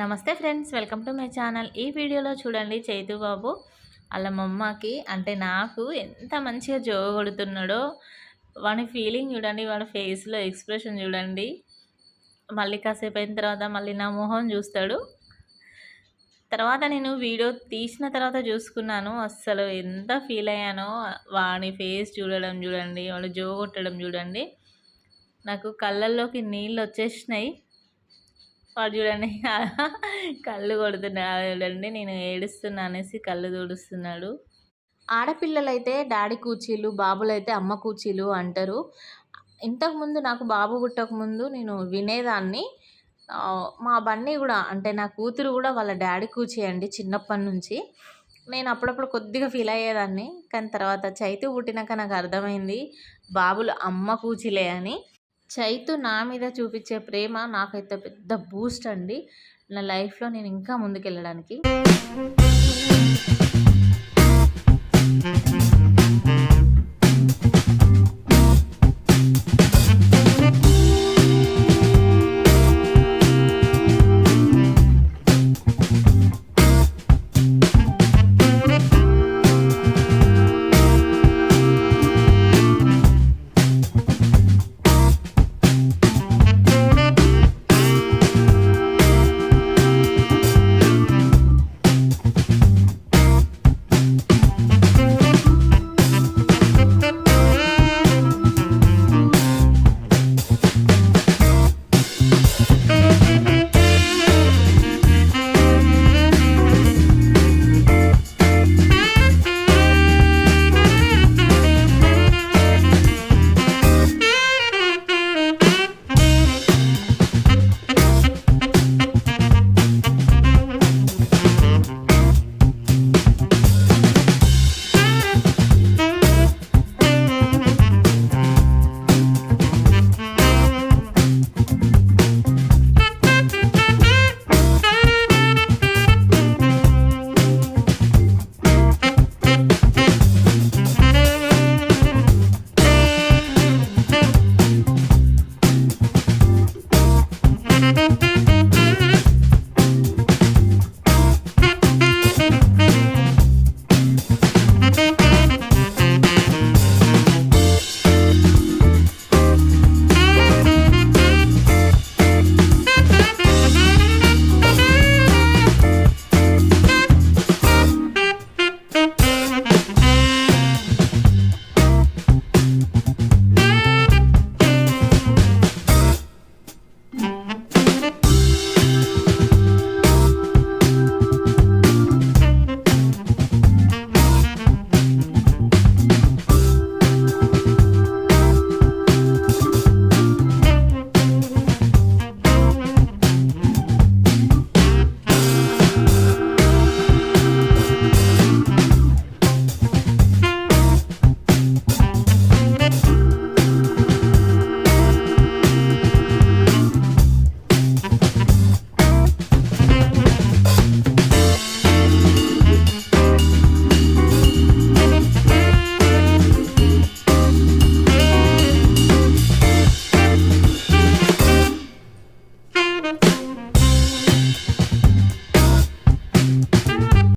Namaste friends welcome to my channel. ఈ వీడియోలో చూడండి చైతుబాబు వాళ్ళ మమ్మకి అంటే నాకు ఎంత మంచిగా జోగ కొడుతున్నాడో వాడి ఫీలింగ్ చూడండి వాడి ఫేస్లో ఎక్స్ప్రెషన్ చూడండి. మళ్ళీ కాసేపు అయిన తర్వాత మళ్ళీ నా మొహం చూస్తాడు. తర్వాత నేను వీడియో తీసిన తర్వాత చూసుకున్నాను. అస్సలు ఎంత ఫీల్ అయ్యానో వాడి ఫేస్ చూడడం చూడండి వాడు జోగొట్టడం చూడండి. నాకు కళ్ళల్లోకి నీళ్ళు వచ్చేసినాయి. వాడు చూడండి కళ్ళు కొడుతున్నాడు చూడండి నేను ఏడుస్తున్నా అనేసి కళ్ళు తుడుస్తున్నాడు. ఆడపిల్లలైతే డాడీ కూచీలు బాబులైతే అమ్మ కూచీలు అంటారు. ఇంతకుముందు నాకు బాబు పుట్టకముందు నేను వినేదాన్ని. మా బన్నీ కూడా అంటే నా కూతురు కూడా వాళ్ళ డాడీ కూచేయండి చిన్నప్పటి నుంచి. నేను అప్పుడప్పుడు కొద్దిగా ఫీల్ అయ్యేదాన్ని కానీ తర్వాత చైతి పుట్టినాక నాకు అర్థమైంది బాబులు అమ్మ కూచిలే అని. చైతు నా మీద చూపించే ప్రేమ నాకైతే పెద్ద బూస్ట్ అండి. నా లైఫ్లో నేను ఇంకా ముందుకెళ్ళడానికి.